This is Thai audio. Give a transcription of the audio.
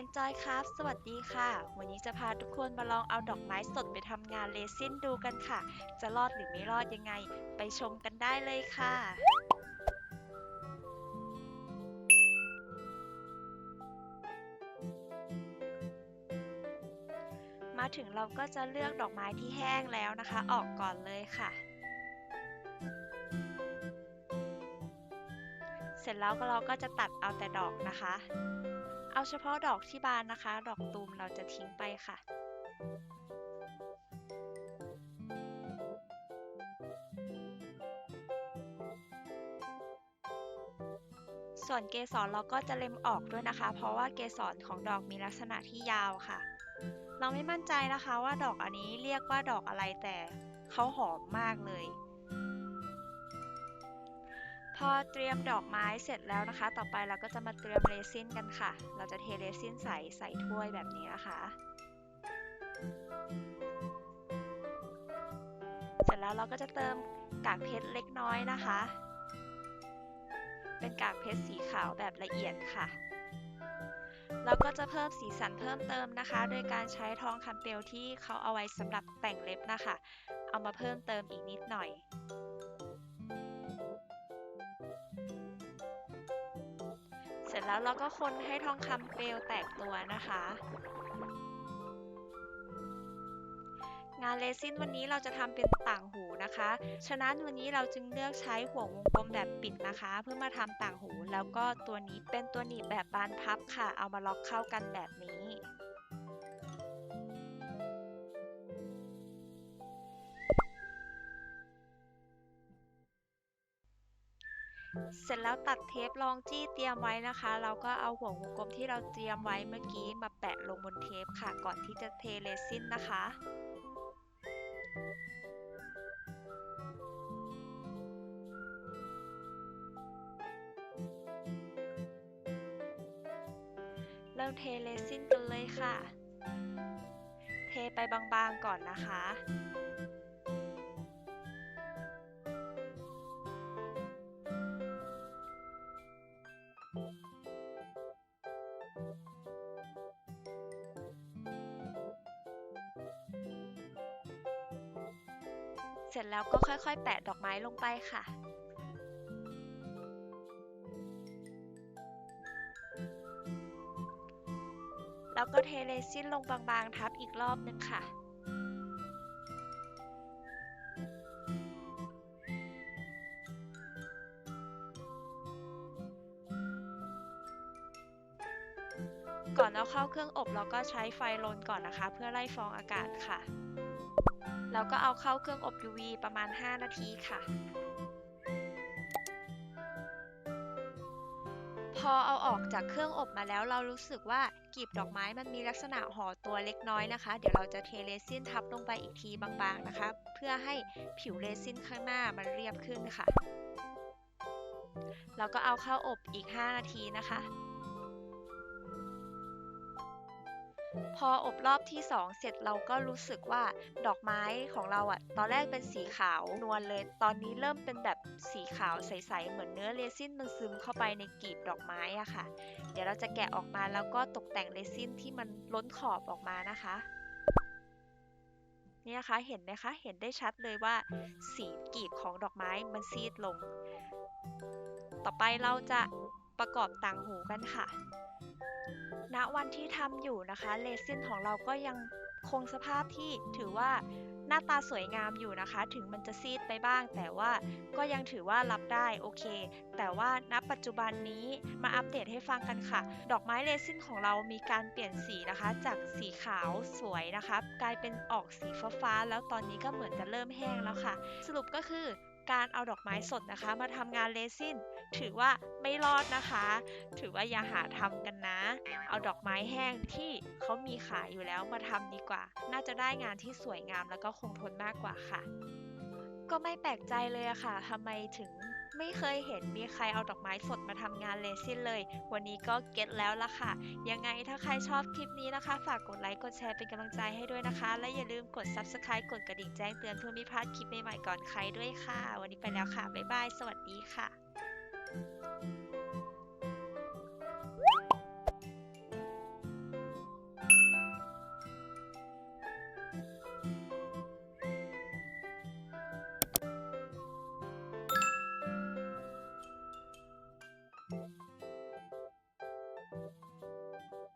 Enjoy ครับ สวัสดีค่ะ วันนี้จะพาทุกคนมาลองเอาดอกไม้สดไปทำงานเรซินดูกันค่ะ จะรอดหรือไม่รอดยังไง ไปชมกันได้เลยค่ะมาถึงเราก็จะเลือกดอกไม้ที่แห้งแล้วนะคะ ออกก่อนเลยค่ะ สร็จแล้วเราก็จะตัดเอาแต่ดอกนะคะ เอาเฉพาะดอกที่บานนะคะ ดอกตูมเราจะทิ้งไปค่ะส่วนเกสรเราก็จะเล็มออกด้วยนะคะ เพราะว่าเกสรของดอกมีลักษณะที่ยาวค่ะ เราไม่มั่นใจนะคะว่าดอกอันนี้เรียกว่าดอกอะไรแต่เขาหอมมากเลย พอเตรียมดอกไม้เสร็จแล้วนะคะ ต่อไปเราก็จะมาเตรียมเรซินกันค่ะ เราจะเทเรซินใส่ใส่ถ้วยแบบนี้นะคะ เสร็จแล้วเราก็จะเติมกากเพชรเล็กน้อยนะคะ เป็นกากเพชรสีขาวแบบละเอียดค่ะเราก็จะเพิ่มสีสันเพิ่มเติมนะคะ โดยการใช้ทองคำเปลวที่เขาเอาไว้สำหรับแต่งเล็บนะคะ เอามาเพิ่มเติมอีกนิดหน่อย แล้วเราก็คนให้ทองคำเปลวแตกตัวนะคะ งานเลซินวันนี้เราจะทำเป็นต่างหูนะคะ ฉะนั้นวันนี้เราจึงเลือกใช้หัววงกลมแบบปิดนะคะ เพื่อมาทำต่างหู แล้วก็ตัวนี้เป็นตัวหนีบแบบบานพับค่ะ เอามาล็อกเข้ากันแบบนี้ เสร็จแล้วตัดเทปรองจี้เตรียมไว้นะคะ เราก็เอาห่วงวงกลมที่เราเตรียมไว้เมื่อกี้มาแปะลงบนเทปค่ะ ก่อนที่จะเทเรซินนะคะเริ่มเทเรซินกันเลยค่ะ เทไปบางๆก่อนนะคะ เสร็จแล้วก็ค่อยๆ แปะดอกไม้ลงไปค่ะ แล้วก็เทเรซินลงบางๆ ทับอีกรอบนึงค่ะ ก่อนเอาเข้าเครื่องอบเราก็ใช้ไฟลนก่อนนะคะ เพื่อไล่ฟองอากาศค่ะ แล้วก็เอาเข้าเครื่องอบ UV ประมาณ 5 นาทีค่ะ พอเอาออกจากเครื่องอบมาแล้วเรารู้สึกว่ากลีบดอกไม้มันมีลักษณะห่อตัวเล็กน้อยนะคะ เดี๋ยวเราจะเทเรซินทับลงไปอีกทีบางๆนะคะ เพื่อให้ผิวเรซินข้างหน้ามันเรียบขึ้นค่ะ แล้วก็เอาเข้าอบอีก 5 นาทีนะคะ พออบรอบที่ 2 เสร็จเราก็รู้สึกว่าดอกไม้ของเราอะตอนแรกเป็นสีขาวนวลเลย ตอนนี้เริ่มเป็นแบบสีขาวใสๆเหมือนเนื้อเรซินมันซึมเข้าไปในกลีบดอกไม้อะค่ะ เดี๋ยวเราจะแกะออกมาแล้วก็ตกแต่งเรซินที่มันล้นขอบออกมานะคะเนี่ยคะเห็นไหมคะเห็นได้ชัดเลยว่า สีกลีบของดอกไม้มันซีดลง ต่อไปเราจะประกอบต่างหูกันค่ะ ณวันที่ทำอยู่นะคะเรซินของเราก็ยังคงสภาพที่ถือว่าหน้าตาสวยงามอยู่นะคะ ถึงมันจะซีดไปบ้าง แต่ว่าก็ยังถือว่ารับได้โอเค แต่ว่าณปัจจุบันนี้มาอัปเดตให้ฟังกันค่ะ ดอกไม้เรซินของเรามีการเปลี่ยนสีนะคะ จากสีขาวสวยนะคะ กลายเป็นออกสีฟ้าๆแล้วตอนนี้ก็เหมือนจะเริ่มแห้งแล้วค่ะ สรุปก็คือ การเอาดอกไม้สดนะคะ มาทำงานเรซินถือว่าไม่รอดนะคะ ถือว่าอย่าหาทำกันนะ เอาดอกไม้แห้งที่เขามีขายอยู่แล้วมาทำดีกว่า น่าจะได้งานที่สวยงามแล้วก็คงทนมากกว่าค่ะ ก็ไม่แปลกใจเลยอะค่ะทำไมถึง ไม่เคยเห็นมีใครเอาดอกไม้สดมาทำงานเลซินเลย วันนี้ก็เก็ตแล้วละค่ะ ยังไงถ้าใครชอบคลิปนี้นะคะ ฝากกดไลค์ กดแชร์เป็นกำลังใจให้ด้วยนะคะ และอย่าลืมกด Subscribe กดกระดิ่งแจ้งเตือนเพื่อไม่พลาดคลิปใหม่ๆก่อนใครด้วยค่ะ วันนี้ไปแล้วค่ะ บ๊ายบาย สวัสดีค่ะ